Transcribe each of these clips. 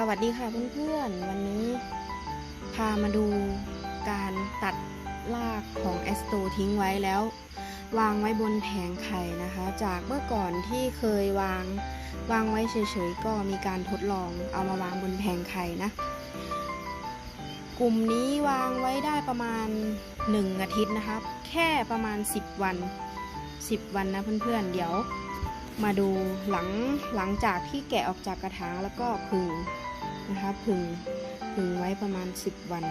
สวัสดีค่ะเพื่อนๆ วันนี้พามาดูการตัดรากของแอสโตทิ้งไว้แล้ว วางไว้บนแผงไข่นะคะ จากเมื่อก่อนที่เคยวางวางไว้เฉยๆ ก็มีการทดลองเอามาวางบนแผงไข่นะ กลุ่มนี้วางไว้ได้ประมาณ 1 อาทิตย์นะครับ แค่ประมาณ 10 วัน 10 วันนะเพื่อนๆ เดี๋ยวมาดูหลังหลังจากที่แกะออกจากกระถางแล้วก็ผึ่ง นะคะผึ่งผึ่งไว้ประมาณ 10 วัน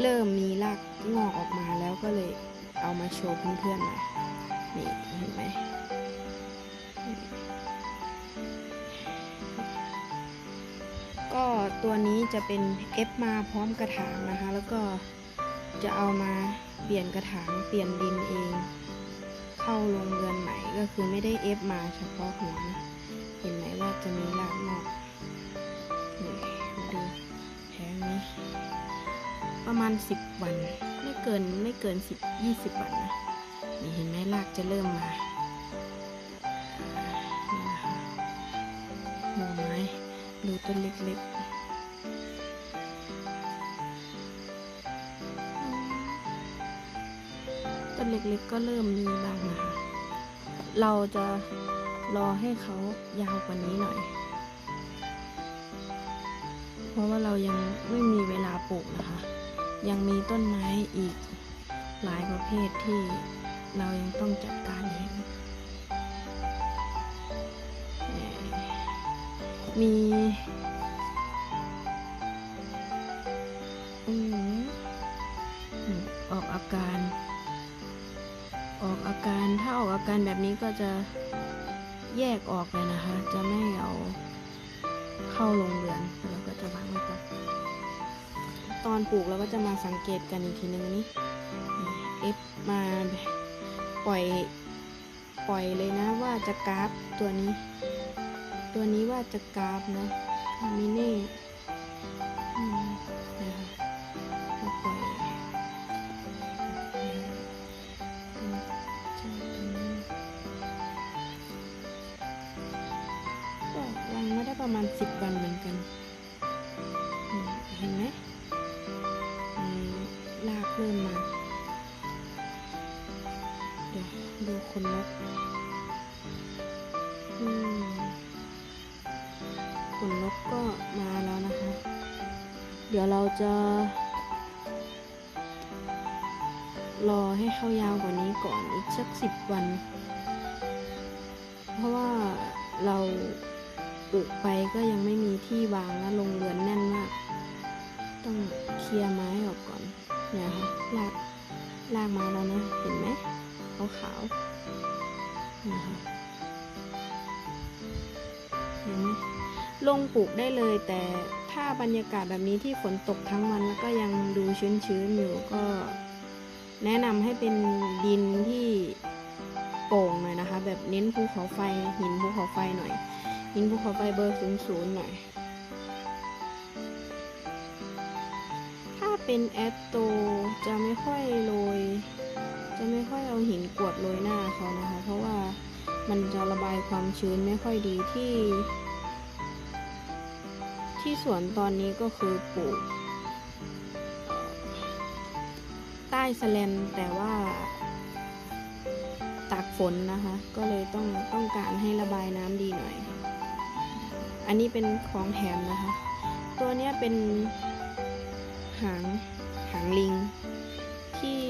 เริ่มมีรากงอกออกมาแล้วก็เลยเอามาโชว์เพื่อนๆหน่อยนี่เห็นไหมก็ตัวนี้จะเป็นเอฟมาพร้อมกระถางนะคะ แล้วก็จะเอามาเปลี่ยนกระถางเปลี่ยนดินเอง เข้าโรงเรือนใหม่ก็คือไม่ได้เอฟมาเฉพาะหัวนะเห็นไหมว่าจะมีรากงอก มาณ 10 วัน ไม่เกินไม่เกิน 10 20 วันนะนี่เห็นไหมรากจะเริ่มมานี่นะคะหัวไม้ดูต้นเล็กๆ ต้นเล็กๆก็เริ่มมีบ้างนะคะ เราจะรอให้เขายาวกว่านี้หน่อย เพราะว่าเรายังไม่มีเวลาปลูกนะคะ ยังมีต้นไม้อีกหลายประเภทที่เรายังต้องจัดการเองมีอืมออกอาการ ออกอาการถ้าออกอาการแบบนี้ก็จะแยกออกเลยนะคะ จะไม่เอาเข้าโรงเรือนเราก็จะวางไว้ก่อน ตอนปลูกเราก็จะมาสังเกตกันอีกทีนึงนี้เอฟมาปล่อยปล่อยเลยนะว่าจะกราฟตัวนี้ ตัวนี้ว่าจะกราฟนะมิเน่ปล่อยก็วางมาได้ประมาณสิบวันเหมือนกัน เห็นไหม เริ่มมาเดี๋ยวดูคนนกอืมขนนกก็มาแล้วนะคะ เดี๋ยวเราจะ รอให้เข้ายาวกว่านี้ก่อนอีกสักสิบวัน เพราะว่าเราปลูกไปก็ยังไม่มีที่วางนะลงเรือนแน่นมาก ต้องเคลียร์ไม้ออกก่อนเนี่ยค่ะลากลากมาแล้วนะเห็นไหมขาวขาวนะคะเห็นไหมลงปลูกได้เลยแต่ถ้าบรรยากาศแบบนี้ที่ฝนตกทั้งวันแล้วก็ยังดูชื้นๆอยู่ก็ แนะนำให้เป็นดินที่โป่งหน่อยนะคะ แบบเน้นภูเขาไฟหินภูเขาไฟหน่อยหินภูเขาไฟเบอร์ศูนย์ศูนย์หน่อย เป็นแอตโตจะไม่ค่อยโรยจะไม่ค่อยเอาหินกวดโรยหน้าเขานะคะ เพราะว่ามันจะระบายความชื้นไม่ค่อยดีที่ ที่สวนตอนนี้ก็คือปลูกใต้สแลนแต่ว่าตากฝนนะคะ ก็เลยต้องต้องการให้ระบายน้ำดีหน่อย อันนี้เป็นของแถมนะคะ ตัวเนี้ยเป็น หางหางลิง ที่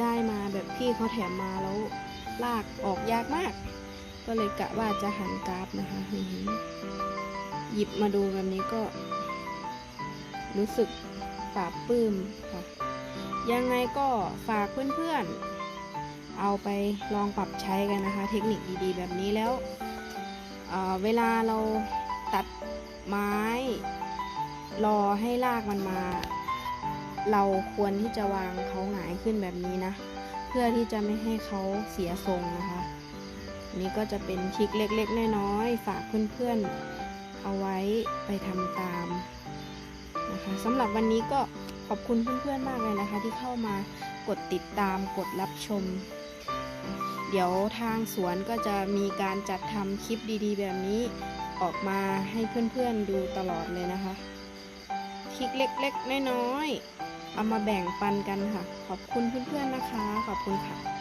ได้มาแบบพี่เขาแถมมาแล้วลากออกยากมาก ก็เลยกะว่าจะหันกราฟนะคะหยิบมาดูแบบนี้ก็ รู้สึกปลาบปลื้มค่ะ ยังไงก็ฝากเพื่อนๆ เอาไปลองปรับใช้กันนะคะ เทคนิคดีๆ แบบนี้แล้วเเวลาเราตัดไม้ รอให้รากมันมา เราควรที่จะวางเขาหงายขึ้นแบบนี้นะ เพื่อที่จะไม่ให้เขาเสียทรงนะคะ นี่ก็จะเป็นทริคเล็กๆน้อยๆฝากเพื่อนๆเอาไว้ไปทำตามนะคะสำหรับวันนี้ก็ขอบคุณเพื่อนๆมากเลยนะคะ ที่เข้ามากดติดตามกดรับชม เดี๋ยวทางสวนก็จะมีการจัดทำคลิปดีๆ แบบนี้ออกมาให้เพื่อนๆดูตลอดเลยนะคะ คลิกเล็ก ๆ น้อยๆเอามาแบ่งปันกันค่ะ ขอบคุณเพื่อนๆนะคะ ขอบคุณค่ะ